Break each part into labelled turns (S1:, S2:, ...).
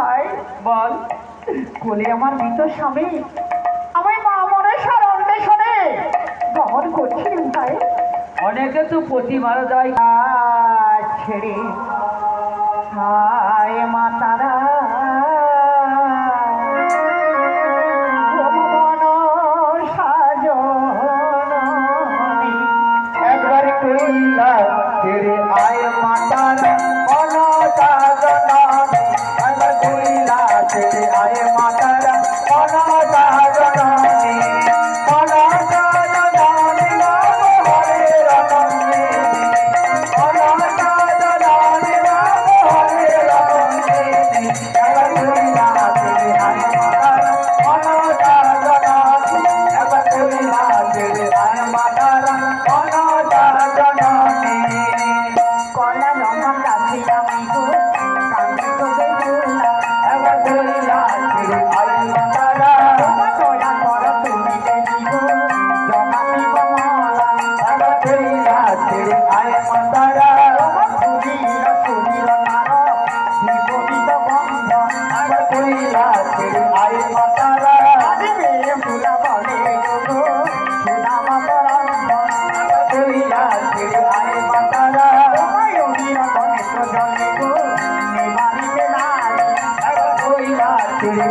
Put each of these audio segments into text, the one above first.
S1: ভাই
S2: বল।
S1: কোলে আমার মৃত স্বামী আমি মা মনে সার অন্বেষণে গমন করছিলেন ভাই।
S2: অনেকে তো প্রতি মারা যায়
S1: ছেড়ে হায় মা তারা
S3: একবার কইলা তেরে আয় মাতার।
S1: অনতা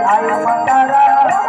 S1: தாய மாட்டாரா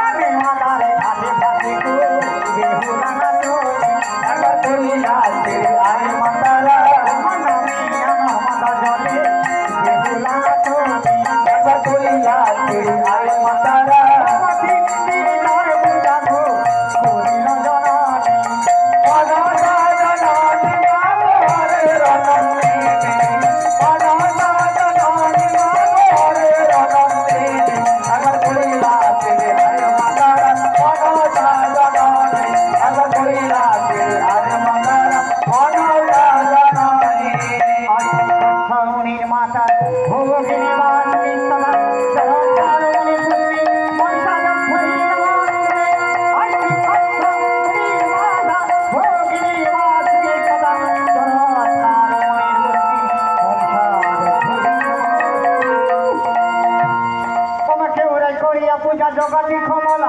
S1: পূজা জগতি কমলা,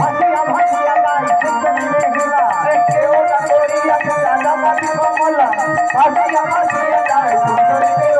S1: ভাসিয়া ভাসিয়া গাই শুদ্ধ মিলে গুলা
S3: কেউ করিয়া কমলা, ভাসিয়া ভাসিয়া গাই শুদ্ধ মিলে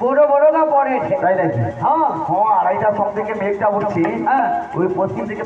S2: বড় বড় পড়েছে
S3: তাই নাকি?
S2: হ্যাঁ।
S3: হ্যাঁ আড়াইটার সব থেকে মেঘটা উঠছি।
S2: হ্যাঁ।
S3: ওই পশ্চিম থেকে